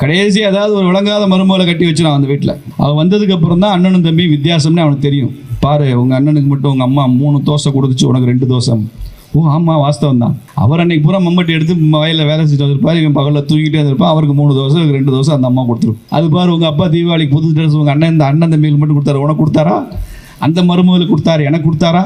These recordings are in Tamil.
கடைசி அதாவது ஒரு விளங்காத மருமகளை கட்டி வச்சிடான் அந்த வீட்டில் அவன் வந்ததுக்கு அப்புறம் தான் அண்ணனும் தம்பி வித்தியாசம்னு அவனுக்கு தெரியும். பாரு உங்கள் அண்ணனுக்கு மட்டும் உங்கள் அம்மா மூணு தோசை கொடுத்துச்சு உனக்கு ரெண்டு தோசை. ஓ ஆமாம் வாஸ்தவம் தான். அவர் அன்னைக்கு பூரா மம்மட்டி எடுத்து வயலில் வேலை செஞ்சுட்டு வந்திருப்பார். இவன் பகலில் தூங்கிட்டே இருந்திருப்பான். அவருக்கு மூணு தோசை இவருக்கு ரெண்டு தோசை அந்த அம்மா கொடுத்துரும். அது பாரு உங்கள் அப்பா தீபாவளிக்கு புது ட்ரெஸ் உங்கள் அண்ணன் இந்த அண்ணன் தம்பிகளுக்கு மட்டும் கொடுத்தாரு. உனக்கு கொடுத்தாரா? அந்த மருமகளுக்கு கொடுத்தாரு. எனக்கு கொடுத்தாரா?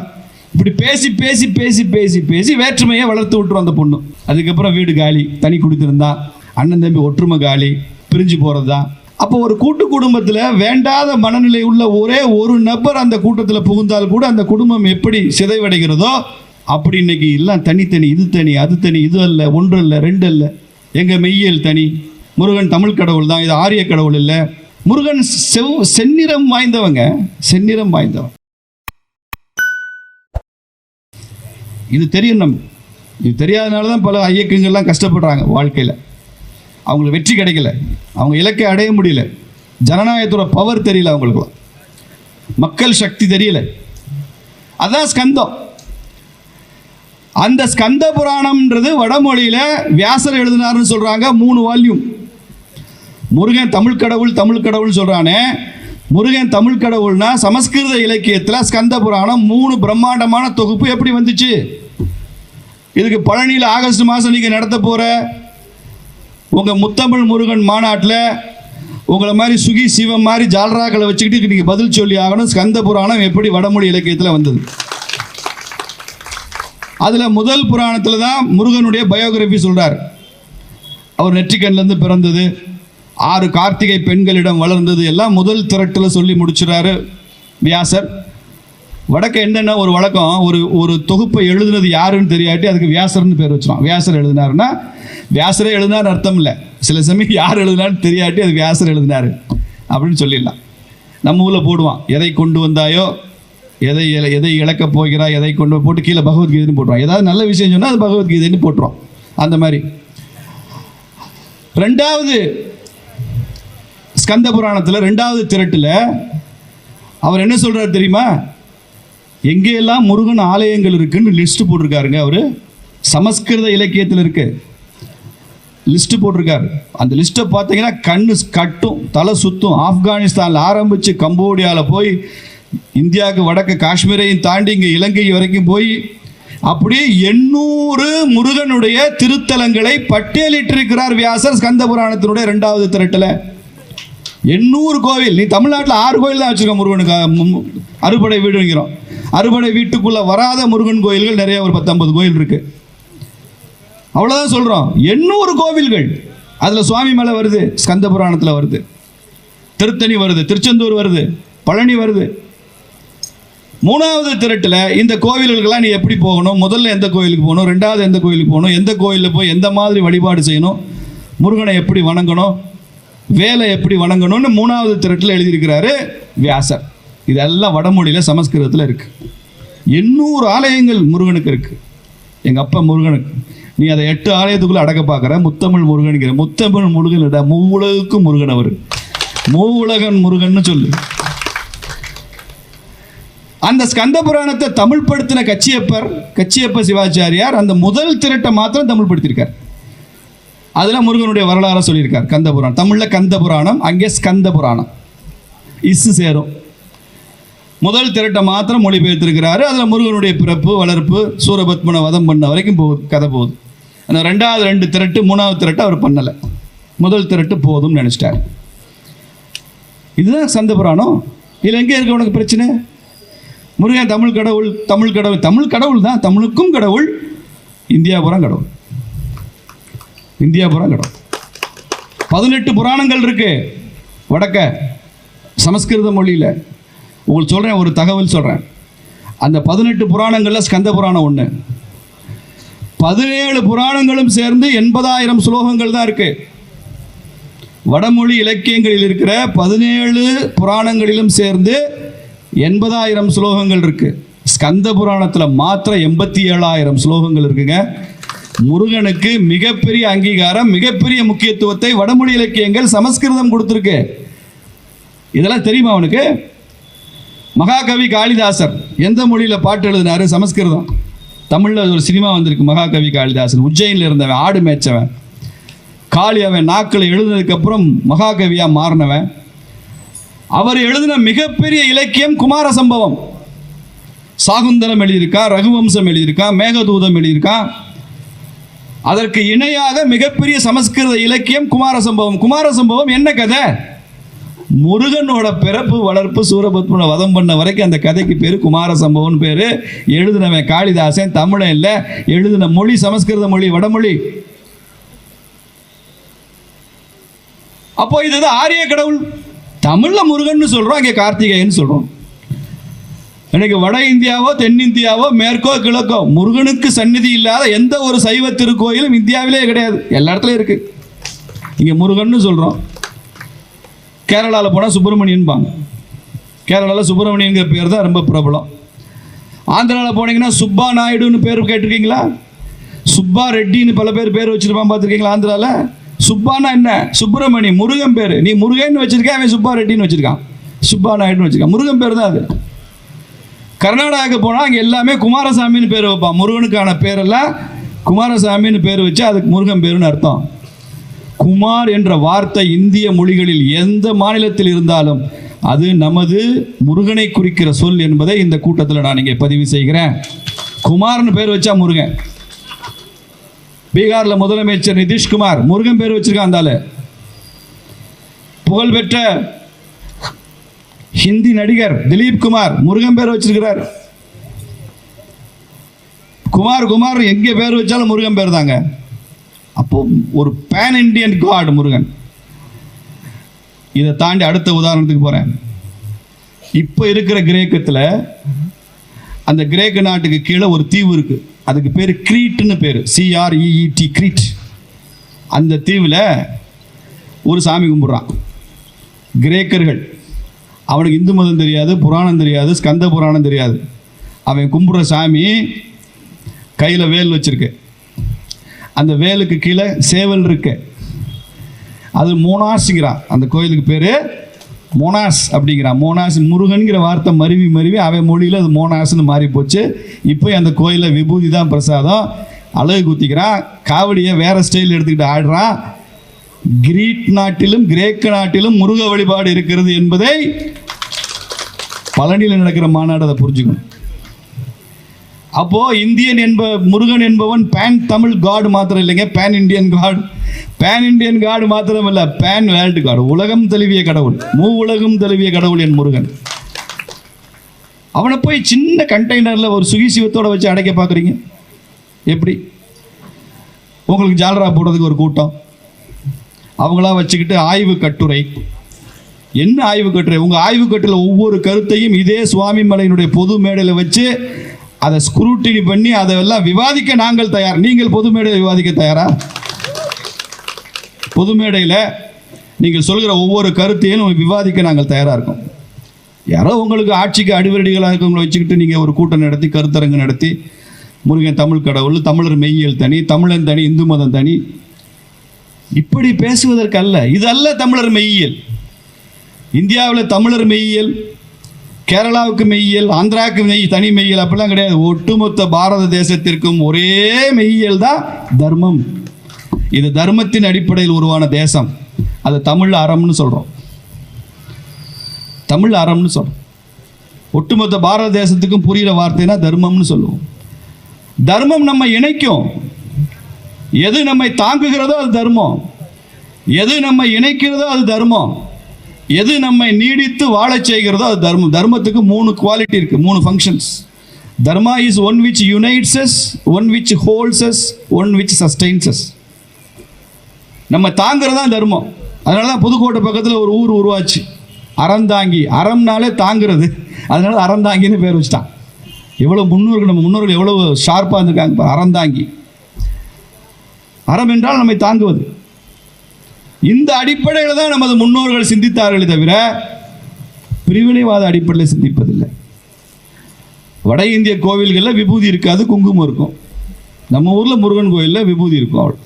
இப்படி பேசி பேசி பேசி பேசி பேசி வேற்றுமையை வளர்த்து விட்டுரும் அந்த பொண்ணு. அதுக்கப்புறம் வீடு காலி தனி குடித்திருந்தா. அண்ணன் தம்பி ஒற்றுமை காலி பிரிஞ்சு போகிறது தான் அப்போ ஒரு கூட்டு குடும்பத்தில் வேண்டாத மனநிலை உள்ள ஒரே ஒரு நபர் அந்த கூட்டத்தில் புகுந்தால் கூட அந்த குடும்பம் எப்படி சிதைவடைகிறதோ அப்படி இன்னைக்கு எல்லாம் தனித்தனி இது தனி அது தனி இது அல்ல ஒன்று அல்ல ரெண்டு அல்ல. எங்கள் மெய்யியல் தனி. முருகன் தமிழ் கடவுள் தான் இது ஆரிய கடவுள் இல்லை. முருகன் செவ் செந்நிறம் வாய்ந்தவங்க செந்நிறம் வாய்ந்தவன் இது தெரியும் நம்ம இது தெரியாதனால தான் பல ஐயக்கங்கள்லாம் கஷ்டப்படுறாங்க வாழ்க்கையில். அவங்களுக்கு வெற்றி கிடைக்கல. அவங்க இலக்கை அடைய முடியல. ஜனநாயகத்தோட பவர் தெரியல அவங்களுக்குலாம் மக்கள் சக்தி தெரியல. அதான் ஸ்கந்தம். அந்த ஸ்கந்த புராணம்ன்றது வடமொழியில் வியாசர் எழுதினார்னு சொல்கிறாங்க மூணு வால்யூம். முருகன் தமிழ் கடவுள் தமிழ் கடவுள் சொல்கிறானே முருகன் தமிழ் கடவுள்னா சமஸ்கிருத இலக்கியத்தில் ஸ்கந்த புராணம் மூணு பிரம்மாண்டமான தொகுப்பு எப்படி வந்துச்சு? இதுக்கு பழனியில் ஆகஸ்ட் மாதம் நீங்கள் நடத்த போகிற உங்கள் முத்தமிழ் முருகன் மாநாட்டில் உங்களை மாதிரி சுகி சிவம் மாதிரி ஜால்ராக்களை வச்சுக்கிட்டு நீங்கள் பதில் சொல்லி ஆகணும். ஸ்கந்த புராணம் எப்படி வடமொழி இலக்கியத்தில் வந்தது. அதில் முதல் புராணத்தில் தான் முருகனுடைய பயோகிராஃபி சொல்கிறார் அவர் நெற்றிக்கண்லேருந்து பிறந்தது. ஆறு கார்த்திகை பெண்களிடம் வளர்ந்தது. எல்லாம் முதல் திரட்டில் சொல்லி முடிச்சுறாரு. வியாசர் வடக்க என்னென்ன ஒரு வழக்கம்? ஒரு ஒரு தொகுப்பை எழுதுனது யாருன்னு தெரியாட்டி அதுக்கு வியாசர்னு பேர் வச்சிடும் வியாசர் எழுதினாருன்னா வியாசரே எழுதினார் அர்த்தம் இல்லை. சில சமயம் யார் எழுதினான்னு தெரியாட்டி அது வியாசர் எழுதினாரு. அப்படின்னு சொல்லிடலாம். நம்ம ஊரில் போடுவான். எதை கொண்டு வந்தாயோ எதை எதை இழக்கப் போகிறா எதை கொண்டு போட்டு கீழே பகவத்கீதைன்னு போட்டுருவான். ஏதாவது நல்ல விஷயம் சொன்னால் அது பகவத்கீதைன்னு போட்டுருவோம் அந்த மாதிரி. ரெண்டாவது ஸ்கந்த புராணத்தில் ரெண்டாவது திரட்டில் அவர் என்ன சொல்கிறார் தெரியுமா? எங்கெல்லாம் முருகன் ஆலயங்கள் இருக்குன்னு லிஸ்ட் போட்டிருக்காருங்க அவர்? சமஸ்கிருத இலக்கியத்தில் இருக்கு. லிஸ்ட் போட்டிருக்காரு. அந்த லிஸ்ட்டை பார்த்தீங்கன்னா கண்ணு கட்டும் தலை சுத்தும். ஆப்கானிஸ்தானில் ஆரம்பித்து கம்போடியாவில் போய் இந்தியாவுக்கு வடக்கு காஷ்மீரையும் தாண்டி இங்கே இலங்கை வரைக்கும் போய் அப்படியே எண்ணூறு முருகனுடைய திருத்தலங்களை பட்டியலிட்டிருக்கிறார் வியாசர் ஸ்கந்த புராணத்தினுடைய ரெண்டாவது திரட்டில். எண்ணூறு கோவில். நீ தமிழ்நாட்டில் ஆறு கோயில் தான் வச்சுருக்க முருகனுக்கு அறுபடை வீடுங்கிறோம் அறுபடை வீட்டுக்குள்ளே வராத முருகன் கோயில்கள் நிறைய ஒரு பத்தொன்பது கோயில் இருக்கு. அவ்வளோதான் சொல்கிறோம் எண்ணூறு கோவில்கள். அதில் சுவாமி மேலே வருது ஸ்கந்த புராணத்தில் வருது. திருத்தணி வருது திருச்செந்தூர் வருது பழனி வருது. மூணாவது திரட்டில் இந்த கோவில்களுக்கெல்லாம் நீ எப்படி போகணும்? முதல்ல எந்த கோயிலுக்கு போகணும்? ரெண்டாவது எந்த கோயிலுக்கு போகணும்? எந்த கோயிலில் போய் எந்த மாதிரி வழிபாடு செய்யணும்? முருகனை எப்படி வணங்கணும்? வேலை எப்படி வணங்கணும்னு மூணாவது திரட்டில் எழுதியிருக்கிறாரு வியாசர். இதெல்லாம் வடமொழியில் சமஸ்கிருதத்தில் இருக்கு. எண்ணூறு ஆலயங்கள் முருகனுக்கு இருக்கு. எங்கள் அப்பா முருகனுக்கு நீ அதை எட்டு ஆலயத்துக்குள்ள அடக்க பார்க்குற. முத்தமிழ் முருகனுங்கிற முத்தமிழ் முருகனிட மூவுலகுக்கும் முருகன் அவர். மூவுலகன் முருகன் சொல்லு. அந்த ஸ்கந்த புராணத்தை தமிழ் படுத்தின கச்சியப்பர் கச்சியப்ப சிவாச்சாரியார் அந்த முதல் திரட்டை மாத்திரம் தமிழ் படுத்தியிருக்கார் அதில் முருகனுடைய வரலாறு சொல்லியிருக்கார். கந்த புராணம் தமிழில் கந்த புராணம் அங்கே ஸ்கந்த புராணம் இசு சேரும். முதல் திரட்டை மாத்திரம் மொழிபெயர்த்திருக்கிறாரு. அதில் முருகனுடைய பிறப்பு வளர்ப்பு சூரபத்மனை வதம் பண்ண வரைக்கும் போகுது கதை போகுது. அந்த ரெண்டாவது ரெண்டு திரட்டு மூணாவது திரட்டு அவர் பண்ணலை. முதல் திரட்டு போதும்னு நினச்சிட்டார். இதுதான் சந்த புராணம் இதில் எங்கே இருக்க உனக்கு பிரச்சனை? முருகன் தமிழ் கடவுள் தமிழ் கடவுள் தமிழ் கடவுள் தான் தமிழுக்கும் கடவுள் இந்தியாபுரம் கடவுள். இந்தியாபுரம் கிடக்கும் பதினெட்டு புராணங்கள் இருக்கு. வடக்க சமஸ்கிருத மொழியில். உங்களுக்கு சொல்கிறேன் ஒரு தகவல் சொல்கிறேன் அந்த பதினெட்டு புராணங்களில் ஸ்கந்த புராணம் ஒன்று பதினேழு புராணங்களும் சேர்ந்து எண்பதாயிரம் ஸ்லோகங்கள் தான் இருக்கு. வடமொழி இலக்கியங்களில் இருக்கிற பதினேழு புராணங்களிலும் சேர்ந்து எண்பதாயிரம் ஸ்லோகங்கள் இருக்கு. ஸ்கந்த புராணத்தில் மாத்திரம் எண்பத்தி ஏழாயிரம் ஸ்லோகங்கள் இருக்குங்க. முருகனுக்கு மிகப்பெரிய அங்கீகாரம் மிகப்பெரிய முக்கியத்துவத்தை வடமொழி இலக்கியங்கள் சமஸ்கிருதம் கொடுத்துருக்கு. இதெல்லாம் தெரியுமா அவனுக்கு? மகாகவி காளிதாசர் எந்த மொழியில் பாட்டு எழுதினாரு? சமஸ்கிருதம். தமிழில் ஒரு சினிமா வந்திருக்கு மகாகவி காளிதாசன். உஜ்ஜயினில் இருந்தவன் ஆடு மேய்ச்சவன். காளி அவன் நாக்கில் எழுதுனதுக்கப்புறம் மகாகவியாக மாறினவன். அவர் எழுதின மிகப்பெரிய இலக்கியம் குமார சம்பவம் சாகுந்தரம் எழுதியிருக்கா ரகுவம்சம் எழுதியிருக்கா மேகதூதம் எழுதியிருக்கான் அதற்கு இணையாக மிகப்பெரிய சமஸ்கிருத இலக்கியம் குமார சம்பவம் குமார சம்பவம் என்ன கதை? முருகனோட பிறப்பு வளர்ப்பு சூரபத்மனை வதம் பண்ண வரைக்கும் அந்த கதைக்கு பேர் குமார சம்பவம் பேர். எழுதினவன் காளிதாசன் தமிழன் இல்லை எழுதின மொழி சமஸ்கிருத மொழி வடமொழி. அப்போ இதுதான் ஆரிய கடவுள். தமிழில் முருகன் சொல்கிறோம் அங்கே கார்த்திகேயன் சொல்கிறோம் இன்னைக்கு வட இந்தியாவோ தென்னிந்தியாவோ மேற்கோ கிழக்கோ முருகனுக்கு சந்நிதி இல்லாத எந்த ஒரு சைவ திருக்கோயிலும் இந்தியாவிலே கிடையாது. எல்லா இடத்துலயும் இருக்கு. இங்கே முருகன் சொல்றோம். கேரளாவில் போனால் சுப்பிரமணியன்பாங்க. கேரளாவில் சுப்பிரமணியங்கிற பேர் தான் ரொம்ப பிரபலம். ஆந்திராவில் போனீங்கன்னா சுப்பா நாயுடுன்னு பேர் கேட்டிருக்கீங்களா? சுப்பா ரெட்டின்னு பல பேர் பேர் வச்சிருப்பான் பார்த்துருக்கீங்களா ஆந்திராவில் சுப்பானா என்ன? சுப்பிரமணி முருகன் பேர். நீ முருகன் வச்சுருக்கேன் அவன் சுப்பா ரெட்டின்னு வச்சிருக்கான். சுப்பா நாயுடுன்னு வச்சிருக்கான். முருகன் பேர் தான் அது. கர்நாடகாவுக்கு போனால் அங்கே எல்லாமே குமாரசாமின்னு பேர் வைப்பான் முருகனுக்கான பேரெல்லாம் குமாரசாமின்னு பேர் வச்சு அதுக்கு முருகன் பேருன்னு அர்த்தம். குமார் என்ற வார்த்தை இந்திய மொழிகளில் எந்த மாநிலத்தில் இருந்தாலும் அது நமது முருகனை குறிக்கிற சொல் என்பதை இந்த கூட்டத்தில் நான் இங்கே பதிவு செய்கிறேன். குமார்னு பேர் வச்சா முருகன். பீகாரில் முதலமைச்சர் நிதிஷ்குமார் முருகன் பேர் வச்சிருக்கான் அந்தால புகழ்பெற்ற ஹிந்தி நடிகர் திலீப் குமார் முருகன் பேர் வச்சிருக்கிறார். குமார் குமார் எங்க பேர் வச்சாலும் முருகன் பேர் தாங்க. அப்போ ஒரு பேன் இண்டியன் காட் முருகன். இதை தாண்டி அடுத்த உதாரணத்துக்கு போறேன். இப்போ இருக்கிற கிரேக்கத்தில் அந்த கிரேக்க நாட்டுக்கு கீழே ஒரு தீவு இருக்கு. அதுக்கு பேர் கிரீட்னு பேர். சிஆர்இஇடி கிரீட் அந்த தீவில் ஒரு சாமி கும்பிட்றான். கிரேக்கர்கள். அவனுக்கு இந்து மதம் தெரியாது புராணம் தெரியாது ஸ்கந்த புராணம் தெரியாது. அவன் கும்பிட்ற சாமி கையில் வேல் வச்சிருக்கு. அந்த வேலுக்கு கீழே சேவல் இருக்கு. அது மோனாஸுங்கிறான் அந்த கோயிலுக்கு பேர் மோனாஸ் அப்படிங்கிறான். மோனாஸ் முருகன்கிற வார்த்தை மருவி மருவி அவன் மொழியில் அது மோனாஸ்னு மாறி போச்சு. இப்போ அந்த கோயிலில் விபூதி தான் பிரசாதம். அழகு குத்திக்கிறான். காவடியை வேறு ஸ்டைல் எடுத்துக்கிட்டு ஆடுறான். கிரீட் நாட்டிலும் கிரேக்க நாட்டிலும் முருக வழிபாடு இருக்கிறது என்பதை பழனியில் நடக்கிற மாநாடு அதை புரிஞ்சுக்கணும். அப்போ இந்தியன் என்ப முருகன் என்பவன் பேன் தமிழ் காடு மாத்திரம் இல்லைங்க pan Indian god pan Indian god மாத்திரம் இல்ல பேன் வேர்ல்டு காடு உலகம் தழுவிய கடவுள் மூ உலகம் தழுவிய கடவுள் என் முருகன். அவனை போய் சின்ன கண்டெய்னர்ல ஒரு சுகி சிவத்தோட வச்சு அடைக்க பார்க்குறீங்க எப்படி? உங்களுக்கு ஜாலரா போடுறதுக்கு ஒரு கூட்டம். அவங்களா வச்சுக்கிட்டு ஆய்வு கட்டுரை. என்ன ஆய்வு கட்டுரை? உங்க ஆய்வு கட்டுரை ஒவ்வொரு கருத்தையும் இதே சுவாமி மலையினுடைய பொது மேடையில் வச்சு அதை ஸ்க்ரூட்டினி பண்ணி அதெல்லாம் விவாதிக்க நாங்கள் தயார். நீங்கள் பொது மேடையில் விவாதிக்க தயாரா? பொது மேடையில் நீங்கள் சொல்கிற ஒவ்வொரு கருத்தையும் விவாதிக்க நாங்கள் தயாராக இருக்கோம். யாரோ உங்களுக்கு ஆட்சிக்கு அடிவரடிகளாக இருக்கவங்களை வச்சுக்கிட்டு நீங்கள் ஒரு கூட்டம் நடத்தி கருத்தரங்கு நடத்தி முருகன் தமிழ் கடவுள் தமிழர் மெய்யியல் தனி தமிழன் தனி இந்து மதம் தனி இப்படி பேசுவதற்கு அல்ல இது அல்ல தமிழர் மெய்யியல். இந்தியாவில் தமிழர் மெய்யியல் கேரளாவுக்கு மெய்யியல் ஆந்திராவுக்கு மெய் தனி மெய்யியல் அப்படிலாம் கிடையாது. ஒட்டுமொத்த பாரத தேசத்திற்கும் ஒரே மெய்யியல் தான் தர்மம். இது தர்மத்தின் அடிப்படையில் உருவான தேசம். அது தமிழ் அறம்னு சொல்கிறோம் தமிழ் அறம்னு சொல்கிறோம் ஒட்டுமொத்த பாரத தேசத்துக்கும் புரிகிற வார்த்தைனா தர்மம்னு சொல்லுவோம். தர்மம் நம்ம இணைக்கும். எது நம்மை தாங்குகிறதோ அது தர்மம். எது நம்மை இணைக்கிறதோ அது தர்மம். எது நம்மை நீடித்து வாழச் செய்கிறதோ அது தர்மம். தர்மத்துக்கு மூணு குவாலிட்டி இருக்கு மூணு functions dharma is one which unites one which holds one which sustains நம்ம தாங்கிறது தான் தர்மம். அதனால தான் புதுக்கோட்டை பக்கத்தில் ஒரு ஊர் உருவாச்சு. அறந்தாங்கி. அறம்னாலே தாங்கிறது. அதனால அறந்தாங்கின்னு பேர் வச்சுட்டான். எவ்வளோ முன்னோர்கள் நம்ம முன்னோர்கள் எவ்வளோ ஷார்ப்பாக இருந்திருக்காங்க அறந்தாங்கி. அறம் என்றால் நம்மை தாங்குவது. இந்த அடிப்படையில் தான் நமது முன்னோர்கள் சிந்தித்தார்களே தவிர பிரிவினைவாத அடிப்படையில் சிந்திப்பதில்லை. வட இந்திய கோவில்களில் விபூதி இருக்காது குங்குமம் இருக்கும். நம்ம ஊரில் முருகன் கோயிலில் விபூதி இருக்கும் அவள்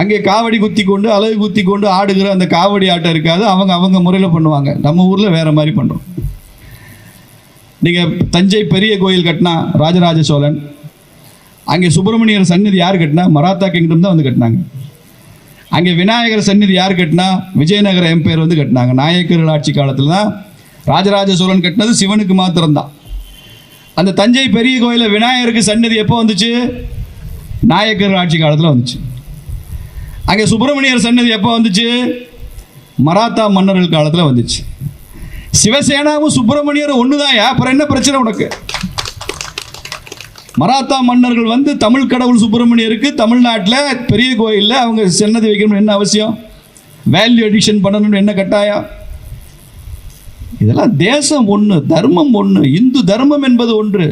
அங்கே காவடி குத்தி கொண்டு அலகு குத்தி கொண்டு ஆடுகிற அந்த காவடி ஆட்டம் இருக்காது அவங்க அவங்க முறையில் பண்ணுவாங்க. நம்ம ஊரில் வேற மாதிரி பண்ணுறோம் நீங்கள் தஞ்சை பெரிய கோயில் கட்டினா ராஜராஜ சோழன் அங்கே சுப்பிரமணியர் சந்நிதி யார் கட்டினா? மராத்தா கிங்டம் தான் வந்து கட்டினாங்க. அங்கே விநாயகர் சந்நிதி யார் கட்டினா? விஜயநகர எம்பையர் வந்து கட்டினாங்க. நாயக்கர்கள் ஆட்சி காலத்தில் தான் ராஜராஜ சோழன் கட்டினது சிவனுக்கு மாத்திரம்தான். அந்த தஞ்சை பெரிய கோயிலில் விநாயகருக்கு சன்னதி எப்போ வந்துச்சு? நாயக்கர் ஆட்சி காலத்தில் வந்துச்சு. அங்கே சுப்பிரமணியர் சன்னதி எப்போ வந்துச்சு? மராத்தா மன்னர்கள் காலத்தில் வந்துச்சு. சிவசேனாவும் சுப்பிரமணியரும் தான் அப்புறம் என்ன பிரச்சனை உனக்கு? மராத்தா மன்னர்கள் வந்து தமிழ் கடவுள் சுப்பிரமணியருக்கு தமிழ்நாட்டில் பெரிய கோயிலில் அவங்க சன்னதி வைக்கணும்னு என்ன அவசியம்? வேல்யூ எடிஷன் பண்ணணும்னு என்ன கட்டாயம்? இதெல்லாம் தேசம் ஒன்று தர்மம் ஒன்று இந்து தர்மம் என்பது ஒன்று.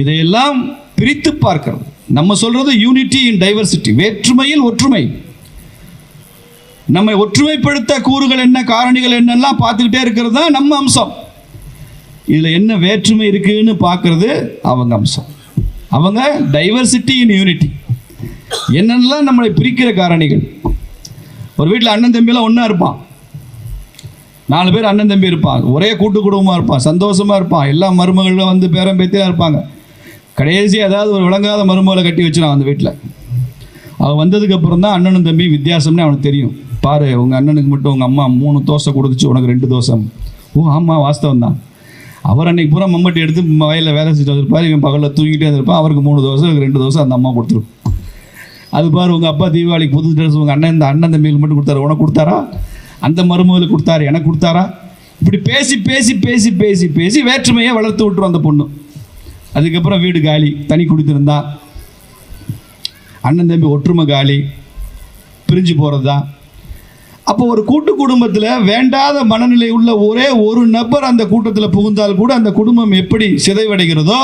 இதையெல்லாம் பிரித்து பார்க்கிறது நம்ம சொல்றது யூனிட்டி இன் டைவர்சிட்டி வேற்றுமையில் ஒற்றுமை. நம்மை ஒற்றுமைப்படுத்த கூறுகள் என்ன காரணிகள் என்னெல்லாம் பார்த்துக்கிட்டே இருக்கிறது தான் நம்ம அம்சம். இதில் என்ன வேற்றுமை இருக்குன்னு பார்க்கறது அவங்க அம்சம். அவங்க டைவர்சிட்டி இன் யூனிட்டி என்னென்னலாம் நம்மளை பிரிக்கிற காரணிகள்? ஒரு வீட்டில் அண்ணன் தம்பியெல்லாம் ஒன்றா இருப்பான். நாலு பேர் அண்ணன் தம்பி இருப்பான். ஒரே கூட்டு குடும்பமாக இருப்பான். சந்தோஷமாக இருப்பான். எல்லா மருமகளும் வந்து பேரம் பேத்தியாக இருப்பாங்க. கடைசி ஏதாவது ஒரு விளங்காத மருமகளை கட்டி வச்சிடான் அந்த வீட்டில் அவன் வந்ததுக்கப்புறம் தான் அண்ணனும் தம்பி வித்தியாசம்னு அவனுக்கு தெரியும். பாரு உங்கள் அண்ணனுக்கு மட்டும் உங்கள் அம்மா மூணு தோசை கொடுத்துச்சு உனக்கு ரெண்டு தோசை. ஓ ஆமாம் வாஸ்தவம் தான் அவர் அன்னைக்கு பூரா மம்மட்டி எடுத்து வயலில் வேலை செஞ்சுட்டு வந்திருப்பார். இவன் பகலில் தூங்கிட்டே இருந்திருப்பான். அவருக்கு மூணு தோசை இவருக்கு ரெண்டு தோசை அந்த அம்மா கொடுத்துரும். அது பாரு உங்கள் அப்பா தீபாவளிக்கு புது ட்ரெஸ் உங்கள் அண்ணன் இந்த அண்ணன் தம்பியில் மட்டும் கொடுத்தாரு. உனக்கு கொடுத்தாரா? அந்த மருமகளுக்கு கொடுத்தாரு. எனக்கு கொடுத்தாரா? இப்படி பேசி பேசி பேசி பேசி பேசி வேற்றுமையை வளர்த்து விட்டுரும் அந்த பொண்ணு. அதுக்கப்புறம் வீடு காலி. தனி குடித்திருந்தா. அண்ணன் தம்பி ஒற்றுமை காலி. பிரிஞ்சு போகிறது தான் அப்போ ஒரு கூட்டு குடும்பத்தில் வேண்டாத மனநிலை உள்ள ஒரே ஒரு நபர் அந்த கூட்டத்தில் புகுந்தால் கூட அந்த குடும்பம் எப்படி சிதைவடைகிறதோ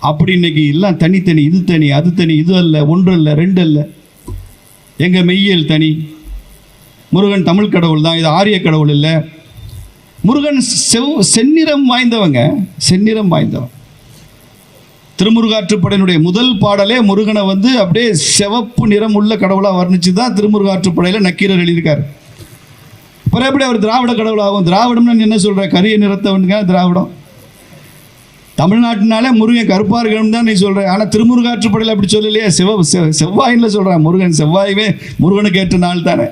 அப்படி இன்னைக்கு எல்லாம் தனித்தனி இது தனி அது தனி இது அல்ல ஒன்று அல்ல ரெண்டு அல்ல. எங்கள் மெய்யியல் தனி. முருகன் தமிழ் கடவுள் தான் இது ஆரிய கடவுள் இல்லை. முருகன் செவ் செந்நிறம் வாய்ந்தவங்க செந்நிறம் வாய்ந்தவன் திருமுருகாற்றுப்படையினுடைய முதல் பாடலே முருகனை வந்து அப்படியே சிவப்பு நிறம் உள்ள கடவுளாக வர்ணிச்சு தான் திருமுருகாற்றுப்படையில் நக்கீரர் எழுதியிருக்காரு. அப்புறம் எப்படி அவர் திராவிட கடவுளாகும்? திராவிடம்னு நீ என்ன சொல்கிற கரிய நிறத்தவனுங்க திராவிடம். தமிழ்நாட்டினாலே முருகன் கருப்பா இருக்கணும் தான் நீ சொல்கிற ஆனால் திருமுருகாற்றுப்படையில் அப்படி சொல்லலையே. செவ செவ்- செவ்வாயின்னு சொல்கிறான் முருகன். செவ்வாயுமே முருகனுக்கு ஏற்ற நாள் தானே.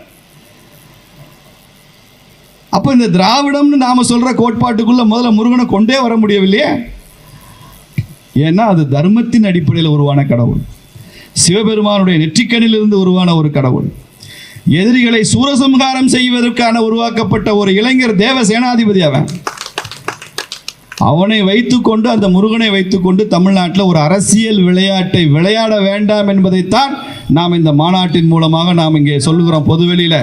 அப்போ இந்த திராவிடம்னு நாம் சொல்கிற கோட்பாட்டுக்குள்ளே முதல்ல முருகனை கொண்டே வர முடியவில்லையே? ஏன்னா அது தர்மத்தின் அடிப்படையில் உருவான கடவுள். சிவபெருமானுடைய நெற்றிக்கண்ணிலிருந்து உருவான ஒரு கடவுள். எதிரிகளை சூரசம்ஹாரம் செய்வதற்கான உருவாக்கப்பட்ட ஒரு இளைஞர் தேவ சேனாதிபதி அவன். அவனை வைத்துக்கொண்டு அந்த முருகனை வைத்துக்கொண்டு தமிழ்நாட்டில் ஒரு அரசியல் விளையாட்டை விளையாட வேண்டாம் என்பதைத்தான் நாம் இந்த மாநாட்டின் மூலமாக நாம் இங்கே சொல்லுகிறோம் பொதுவெளியில்.